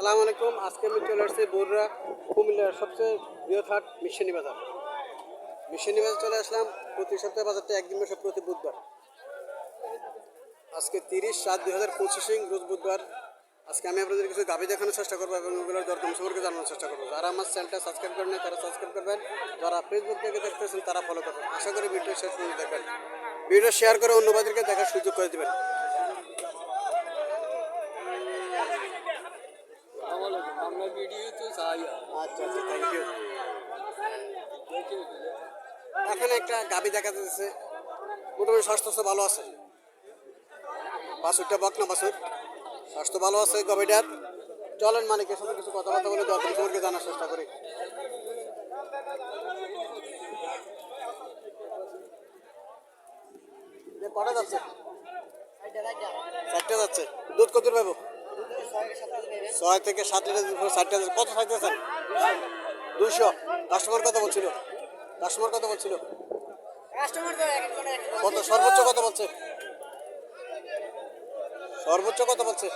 সালাম আলাইকুম। আজকে আমি চলে আসছি বগুড়া কুমিল্লার সবচেয়ে বৃহৎ মিশনি বাজার। মিশনি বাজার চলে আসলাম। প্রতি সপ্তাহে বাজারটা একদিন বসে প্রতি বুধবার। আজকে তিরিশ সাত দুই হাজার পঁচিশে রোজ বুধবার। আজকে আমি আপনাদের কিছু গাভি দেখানোর চেষ্টা করব এবং ওগুলোর দরদাম সম্পর্কে জানানোর চেষ্টা করব। যারা আমার চ্যানেলটা সাবস্ক্রাইব করেন তারা সাবস্ক্রাইব করবেন। যারা ফেসবুক থেকে দেখতেছেন, তারা ফলো করবেন। আশা করি ভিডিও শেষ পর্যন্ত দেখবেন। ভিডিও শেয়ার করে অন্যবাদেরকে দেখার সুযোগ করে দেবেন আমরা ভিডিও তো চাই আচ্ছা আচ্ছা থ্যাংক ইউ এখানে একটা গাবি দেখা যাচ্ছে। মোটামুটি স্বাস্থ্য ভালো আছে। বাসুরটা বক না বাসুর? স্বাস্থ্য ভালো আছে গাবিটার চলেন মালিকের সাথে কিছু কথাবার্তা বলে দরদাম সম্পর্কে জানার চেষ্টা করি। কটা যাচ্ছে? চারটে যাচ্ছে। দুধ কত পাবো ছয় থেকে সাত লিটার কত চাইতেছেন দুশো কাস্টমার কত বলছিল? কাস্টমার কত বলছিল? কত? সর্বোচ্চ কত বলছে? সর্বোচ্চ কত বলছে?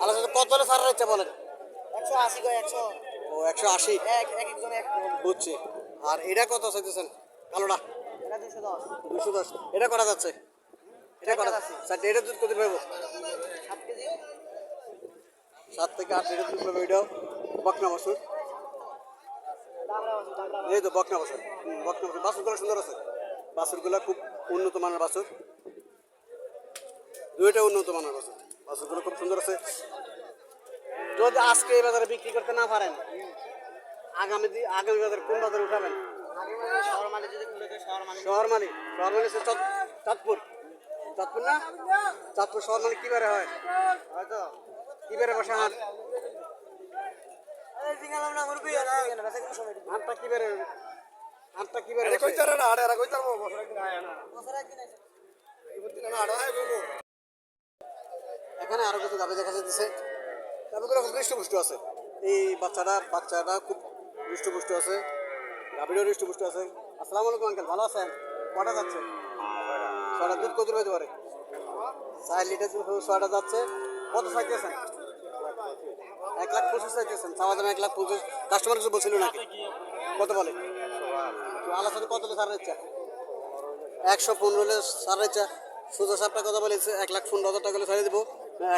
আলোচনা কত হলে সারা ইচ্ছা বলেন? ও একশো আশি? বুঝছি। আর এটা কত চাইতেছেন? কালোটা? দুশো। দশ। এটা করা যাচ্ছে? এটা করা স্যার এটা দুধ কত পাবো সাত থেকে আট লিটার দুধ পাবো এটাও। বকনা বাসুর এই তো বকনা বাসুর হুম, বকনা বাসুর বাসুরগুলো সুন্দর আছে। বাসুরগুলো খুব উন্নত মানের বাসুর দুইটা উন্নত মানের বাসুর বাসুরগুলো খুব সুন্দর আছে। যদি আজকে এই বাজারে বিক্রি করতে না পারেন আগামী দিন আগামী বাজারে কোন বাজারে উঠাবেন? শহর মালি শহর মালি হচ্ছে চাঁদ- চাঁদপুর। চাঁদপুর না? চাঁদপুর শহর মালি কি বারে হয়? হয়তো। কি বারে বসে হাট হাটটা কি বারে? হাটটা কি বারে বসে? এখানে আরও কিছু গাভি দেখা যাচ্ছে গাভিগুলো খুব হৃষ্টপুষ্ট আছে। এই বাচ্চাটা বাচ্চাটা খুব হৃষ্টপুষ্ট আছে। গাভিরও হৃষ্টপুষ্ট আছে। আসসালামু আলাইকুম আঙ্কেল। ভালো আছেন? কটা যাচ্ছে ছটা দুধ কত পেতে পারে? চার লিটার ছটা যাচ্ছে। কত চাইতেছেন? এক লাখ পঁচিশ চাইতেছেন। চাওয়া দাম এক লাখ পঁচিশ। কাস্টমার কিছু বলছিল নাকি? কত বলে? আলোচনা কত সার ইচ্ছা একশো পনেরো সার ইচ্ছা সোজা সাপটা কথা বলেছে, এক লাখ পনেরো হাজার টাকা হলে ছাড়িয়ে দেবো।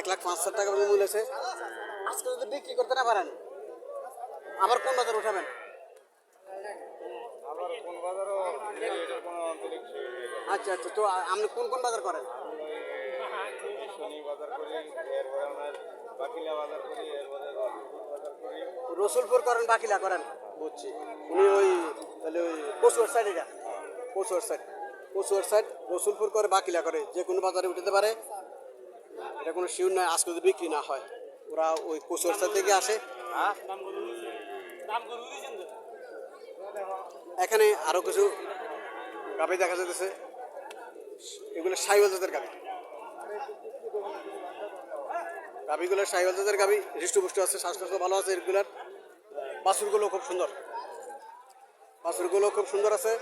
এক লাখ পাঁচ হাজার টাকা মূল্য আছে আজকে যদি বিক্রি করতে না পারেন, আবার কোন বাজার উঠাবেন? আবার কোন বাজারও আচ্ছা আচ্ছা তো আপনি কোন কোন বাজার করেন? রসুলপুর করেন বাকিলা করেন? বুঝছি। উনি ওই তাহলে ওই পশুয়ার সাইড এটা পশুয়ার সাইড পশুয়ার সাইড রসুলপুর করে বাকিলা করে। যে কোনো বাজারে উঠতে পারে। এটা কোনো শিউর নয় আজকে যদি বিক্রি না হয়। ওরা ওই পশুয়ার সাইড থেকে আসে। এখানে আরও কিছু গাভি দেখা যাচ্ছে এগুলো সাইওয়াল জাতের গাভি গাভিগুলো সাইওয়াল জাতের গাভি হৃষ্টপুষ্ট আছে শ্বাসকষ্ট ভালো আছে এগুলার। বাছুরগুলো খুব সুন্দর। বাছুরগুলো খুব সুন্দর আছে।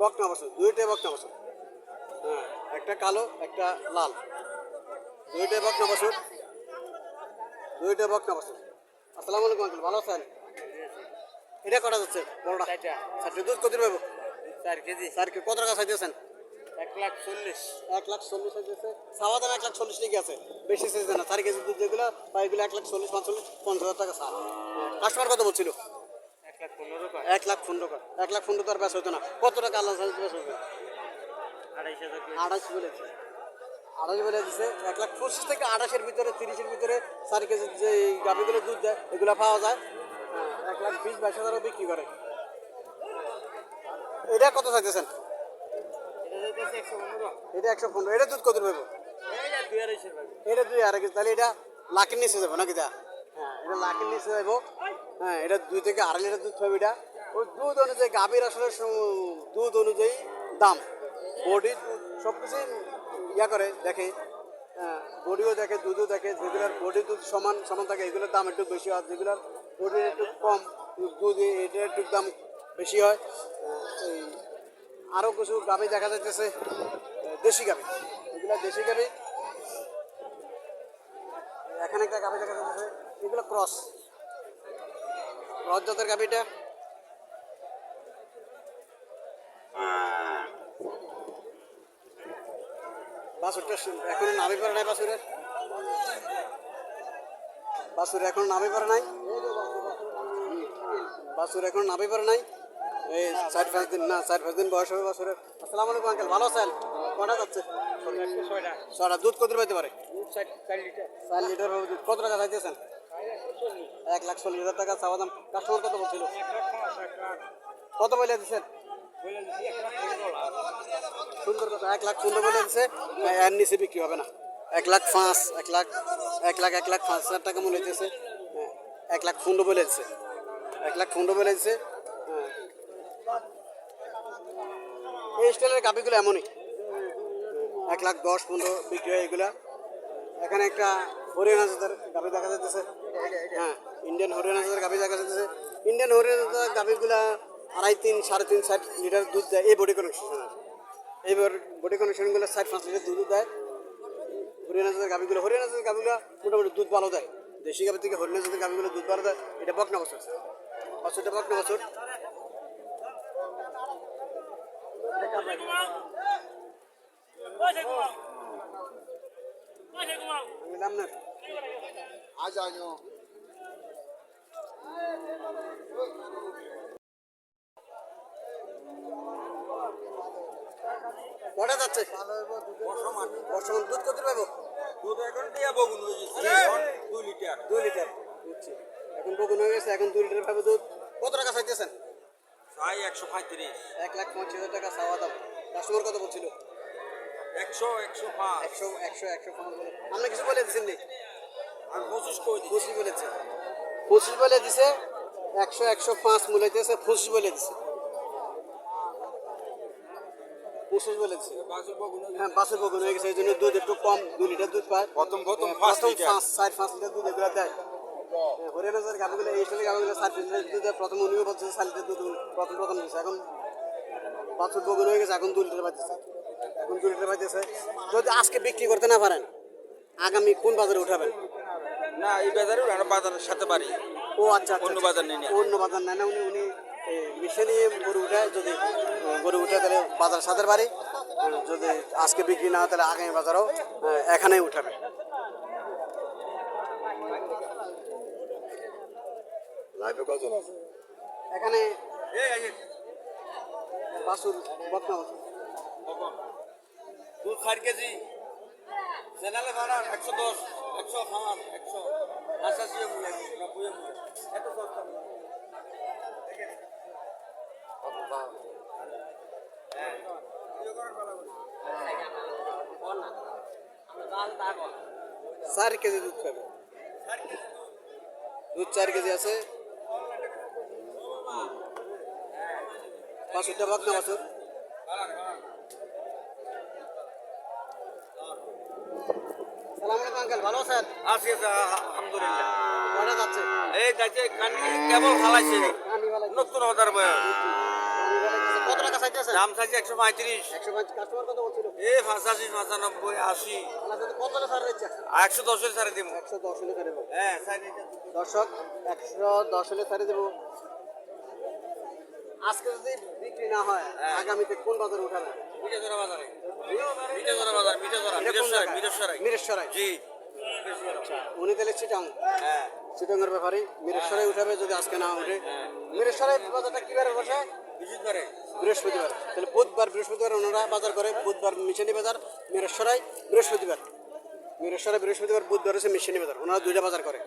বকনা বাছুর দুইটাই বকনা বাছুর। হ্যাঁ একটা কালো একটা লাল। দুইটাই বকনা বাছুর। দুইটাই বকনা বাছুর। আসসালামু আলাইকুম আঙ্কেল ভালো আছেন? এটা করা যাচ্ছে? বড়টা? দুধ কত পাবো চার কেজি। স্যার কি কত টাকা চাইতেছেন এক লাখ চল্লিশ। এক লাখ চল্লিশ চাইতেছে চাওয়া দাম এক লাখ চল্লিশ লিখে আছে। বেশি চাইছে না। চার কেজি দুধ যেগুলো বা এগুলো এক লাখ চল্লিশ পঞ্চল্লিশ পঞ্চাশ হাজার টাকা স্যার। কাস্টমার কত বলছিল? এক লাখ পনেরো টাকা। এক লাখ পনেরো তো আর বেশ হতো না। কত টাকা আল্লাহ সাহেব বেশ হবে আড়াইশ বলেছে আড়াইশ বলে দিছে। এক লাখ পঁচিশ থেকে আড়াইশের ভিতরে তিরিশের ভিতরে চার কেজি যে গাভিগুলো দুধ দেয় এগুলো পাওয়া যায়। হ্যাঁ, এক লাখ বিশ বাইশ হাজারও বিক্রি করে। এটা কত চাইতেছেন? এটা একশো পনেরো। এটা দুধ কত পাবো এটা দুই আড়াই কেজি। তাহলে এটা লাখের নিচে যাব নাকি তা হ্যাঁ এটা লাখের নিচে যাব হ্যাঁ এটা দুই থেকে আড়াই লিটার দুধ হবে এটা। ওই দুধ অনুযায়ী গাভীর আসলে দুধ অনুযায়ী দাম। বডি সব কিছুই ইয়া করে, দেখে। হ্যাঁ বডিও দেখে, দুধও দেখে। যেগুলোর বডি দুধ সমান সমান থাকে, এগুলোর দাম একটু বেশি হয়। যেগুলোর বডি একটু কম দুধ এটার একটু দাম বেশি হয়। এই আরও কিছু গাভি দেখা যাইতেছে। দেশি গাভি এগুলো দেশি গাভি এখানে একটা গাভি দেখা যাচ্ছে এগুলো ক্রস। ক্রস জাতের গাভিটা বাছুরটা এখন নামে পারে নাই বাছুরের। বাছুর এখন নামে পারে নাই। বাছুর এখন নামে পারে নাই। এই চার পাঁচ দিন না চার পাঁচ দিন বয়স হবে বাছুরের। আসসালামু আলাইকুম ভালো আছেন? কটা যাচ্ছে? দুধ কত পাইতে পারে? চার লিটার হবে দুধ। কত টাকা চাইতেছেন? এক লাখ চল্লিশ হাজার টাকা চাওয়া কাস্টমার কত বলছিল? কত বলে দিচ্ছেন সুন্দর এক লাখ পনেরো বলে দিচ্ছে এর নিচে বিক্রি হবে না। এক লাখ পাঁচ এক লাখ এক লাখ এক লাখ পাঁচ হাজার টাকা মনে হইতেছে। হ্যাঁ, এক লাখ পনেরো বলে দিচ্ছে এক লাখ পনেরো বলে দিচ্ছে হ্যাঁ। এই স্টাইলের গাভিগুলো এমনই। এক লাখ দশ, পনেরো বিক্রি হয় এগুলা। এখানে একটা হরিয়ানা জাতের গাভি দেখা যাচ্ছে হ্যাঁ ইন্ডিয়ান হরিয়ানা জাতের গাভি দেখা যাচ্ছে ইন্ডিয়ান হরিয়ানা জাতের গাভিগুলা আড়াই তিন, সাড়ে তিন, ষাট লিটার দুধ দেয়। এই বডি কানেকশন এইবার বডি কানেকশনগুলো ষাট, পাঁচ লিটার দুধ দেয়। হরিয়ানা জাতের গাভিগুলো। হরিয়ানা জাতের গাভিগুলো মোটামুটি দুধ ভালো দেয়। দেশি গাভি থেকে হরিয়ানা জাতের গাভিগুলো দুধ ভালো দেয়। এটা বকনা বছর। বছরটা বকনা বছর। আজ আজ কটা যাচ্ছে বর্ষমান দুধ কত পাবো দুধ এখন দিয়া বগুন দুই লিটার দুই লিটার বুঝছি এখন বগুন হয়ে গেছে এখন দুই লিটার পাবে দুধ কত টাকা চাইতেছেন চাই একশো পঁয়ত্রিশ। এক লাখ পঁচিশ হাজার টাকা চাওয়া দাম কাস্টমার কত বলছিল? একশো একশো পাঁচ। একশো একশো একশো পাঁচ বলে। আপনি কিছু বলে দিচ্ছেন নি আর পঁচিশ করে পঁচিশ বলেছে পঁচিশ বলে দিছে একশো একশো পাঁচ মূল্য দিয়েছে পঁচিশ বলে দিছে। পঁচিশ বলে দিছে। হ্যাঁ বাসের বগুন হয়ে গেছে এই জন্য দুধ একটু কম দুই লিটার দুধ পায়। প্রথম প্রথম হ্যাঁ, প্রথম পাঁচ চার পাঁচ লিটার দুধ এগুলো দেয়। হরিয়ানা জাতের গাভিগুলো এই স্টাইলের গাভিগুলো পাঁচ লিটার প্রথম উনিও বলছে লিটার দুধ প্রথম প্রথম দিচ্ছে এখন বাছুর বগুন হয়ে গেছে এখন দু লিটার বাজতেছে। এখন দু লিটার বাজতেছে। যদি আজকে বিক্রি করতে না পারেন আগামী কোন বাজারে উঠাবেন? না এই বাজারে আমরা বাজারের সাথে পারি ও আচ্ছা আচ্ছা, অন্য আচ্ছা। বাজার নেই। অন্য বাজার নেয় না উনি উনি মিশে নিয়ে গরু উঠায় যদি গরু উঠে তাহলে বাজার সাথে বাড়ি। যদি আজকে বিক্রি না হয় তাহলে আগামী বাজারও এখানেই উঠাবে। লাইভে কজন আছে? এখানে বাসুর বকনা বাসুর। দুধ ষাট কেজি। চ্যানেলে ভাড়া একশো দশ একশো পাঁচ একশো আশাশি মূল্য নব্বই মূল্য এত সস্তা হ্যাঁ। চার কেজি দুধ পাবে দুধ চার কেজি আছে। বাসুরটা বকনা বাসুর সালাম আলাইকুম আঙ্কেল। ভালো আছেন? আছি আলহামদুলিল্লাহ। কটা যাচ্ছে? এই যাচ্ছে কানি কেবল ফালাইছে নতুন হাজার বয়া কত টাকা চাইতেছেন? দাম চাইছে একশো পঁয়ত্রিশ। একশো পাঁচ কাস্টমার কত বলছিল? এই পঁচাশি পঁচানব্বই আশি। আমার সাথে কত টাকা ছাড় রয়েছে আর একশো দশের সাড়ে দিব। একশো দশ হলে ছাড়ে দেবো। হ্যাঁ দর্শক একশো দশ হলে ছাড়ে দেবো। আজকে যদি বিক্রি না হয় আগামীতে কোন বাজারে উঠাবে? মিঠাজোড়া বাজারে। মিঠাজোড়া বাজার? মিরেশ্বরাই মিরেশ্বরাই মিরেশ্বরাই জি। উনি তাহলে চিটাং? হ্যাঁ। চিটাঙ্গের ব্যাপারে? মিরেশ্বরাই উঠাবে যদি আজকে না উঠে? মিরেশ্বরাই বাজারটা কিবারে বসে? বিশেষ বৃহস্পতিবার। তাহলে বুধবার বৃহস্পতিবার ওনারা বাজার করে। বুধবার মিশানি বাজার মিরেশ্বরাই বৃহস্পতিবার। মিরেশ্বরাই বৃহস্পতিবার বুধবার হচ্ছে মিশানি বাজার। ওনারা দুইটা বাজার করে।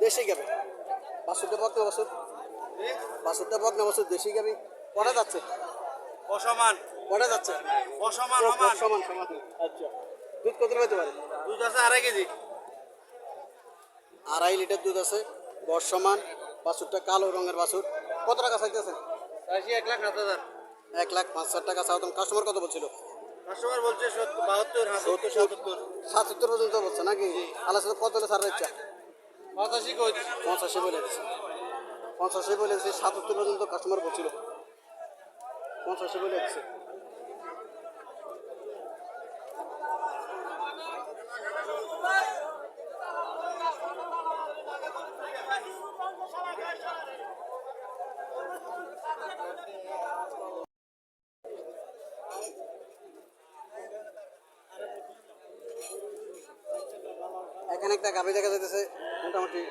দেশি গাবে। বাসুরটা বকনা বাসুর বাসুরটা বকনা বাসুর দেশি গাবি। কটা যাচ্ছে? অসমান কটা যাচ্ছে? অসমান ও, সমান। সমান সমান। আচ্ছা। দুধ কত পেতে পারে? দুধ আছে আড়াই কেজি। আড়াই লিটার দুধ আছে। বর্ষমান বাছুরটা কালো রঙের বাছুর। কত টাকা চাইতেছেন চাইছি এক লাখ সাত হাজার। এক লাখ পাঁচ হাজার টাকা। চাওতাম কাস্টমার কত বলছিল? কাস্টমার বলছে সত্তর বাহাত্তর সাতাত্তর পর্যন্ত বলছে নাকি? আল্লাহ সাথে কত হলে সার ইচ্ছা পঁচাশি পঁচাশি বলে দিচ্ছে পঞ্চাশে বলে দিচ্ছে সাতাত্তর পর্যন্ত কাস্টমার বলছিল। পঞ্চাশে বলে দিচ্ছে এখানে একটা গাভি দেখা যাইতেছে মোটামুটি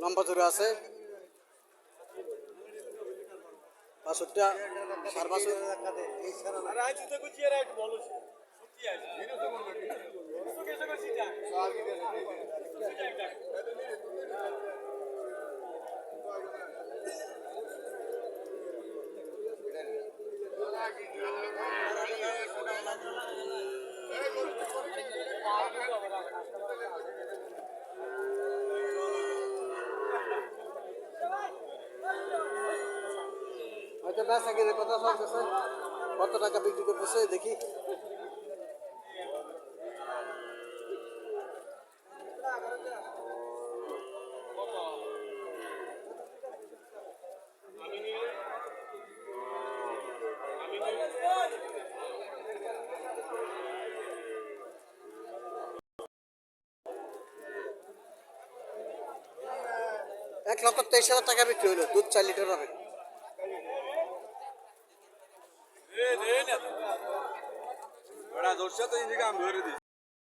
লম্বা জোরে আছে। বাছুরটা সার বাছুর। হয়তো বেচা কিনে কথা কত টাকা বিক্রি করতেছে দেখি। এক লক্ষ তেইশ হাজার টাকা বিক্রি হলো দুধ চার লিটার হবে।